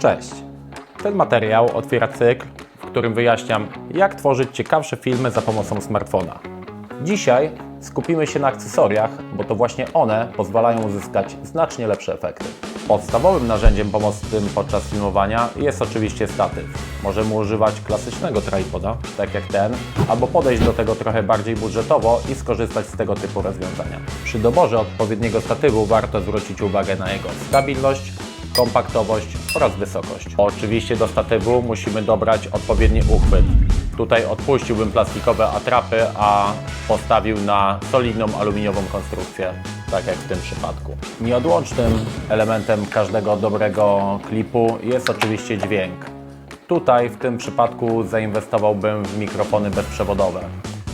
Cześć! Ten materiał otwiera cykl, w którym wyjaśniam, jak tworzyć ciekawsze filmy za pomocą smartfona. Dzisiaj skupimy się na akcesoriach, bo to właśnie one pozwalają uzyskać znacznie lepsze efekty. Podstawowym narzędziem pomocnym podczas filmowania jest oczywiście statyw. Możemy używać klasycznego tripoda, tak jak ten, albo podejść do tego trochę bardziej budżetowo i skorzystać z tego typu rozwiązania. Przy doborze odpowiedniego statywu warto zwrócić uwagę na jego stabilność, kompaktowość oraz wysokość. Oczywiście do statywu musimy dobrać odpowiedni uchwyt. Tutaj odpuściłbym plastikowe atrapy, a postawił na solidną aluminiową konstrukcję, tak jak w tym przypadku. Nieodłącznym elementem każdego dobrego klipu jest oczywiście dźwięk. Tutaj w tym przypadku zainwestowałbym w mikrofony bezprzewodowe.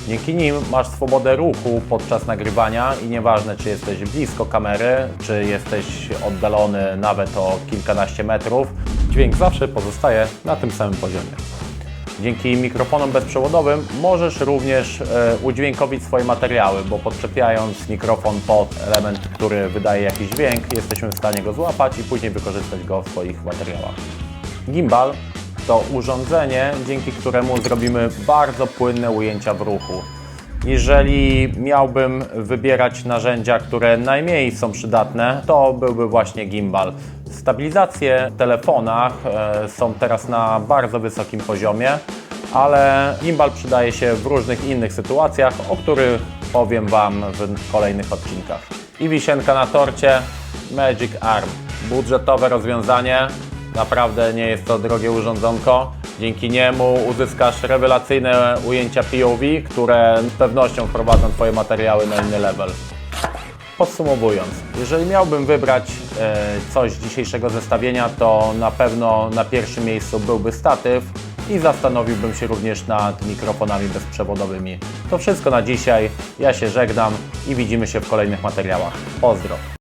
Dzięki nim masz swobodę ruchu podczas nagrywania i nieważne czy jesteś blisko kamery, czy jesteś oddalony nawet o kilkanaście metrów, dźwięk zawsze pozostaje na tym samym poziomie. Dzięki mikrofonom bezprzewodowym możesz również e, udźwiękowić swoje materiały, bo podczepiając mikrofon pod element, który wydaje jakiś dźwięk, jesteśmy w stanie go złapać i później wykorzystać go w swoich materiałach. Gimbal to urządzenie, dzięki któremu zrobimy bardzo płynne ujęcia w ruchu. Jeżeli miałbym wybierać narzędzia, które najmniej są przydatne, to byłby właśnie gimbal. Stabilizacje w telefonach e, są teraz na bardzo wysokim poziomie, ale gimbal przydaje się w różnych innych sytuacjach, o których powiem Wam w kolejnych odcinkach. I wisienka na torcie Magic Arm. Budżetowe rozwiązanie, Naprawdę nie jest to drogie urządzonko. Dzięki niemu uzyskasz rewelacyjne ujęcia POV, które z pewnością wprowadzą Twoje materiały na inny level. Podsumowując, jeżeli miałbym wybrać e, coś z dzisiejszego zestawienia, to na pewno na pierwszym miejscu byłby statyw i zastanowiłbym się również nad mikrofonami bezprzewodowymi. To wszystko na dzisiaj. Ja się żegnam i widzimy się w kolejnych materiałach. Pozdro!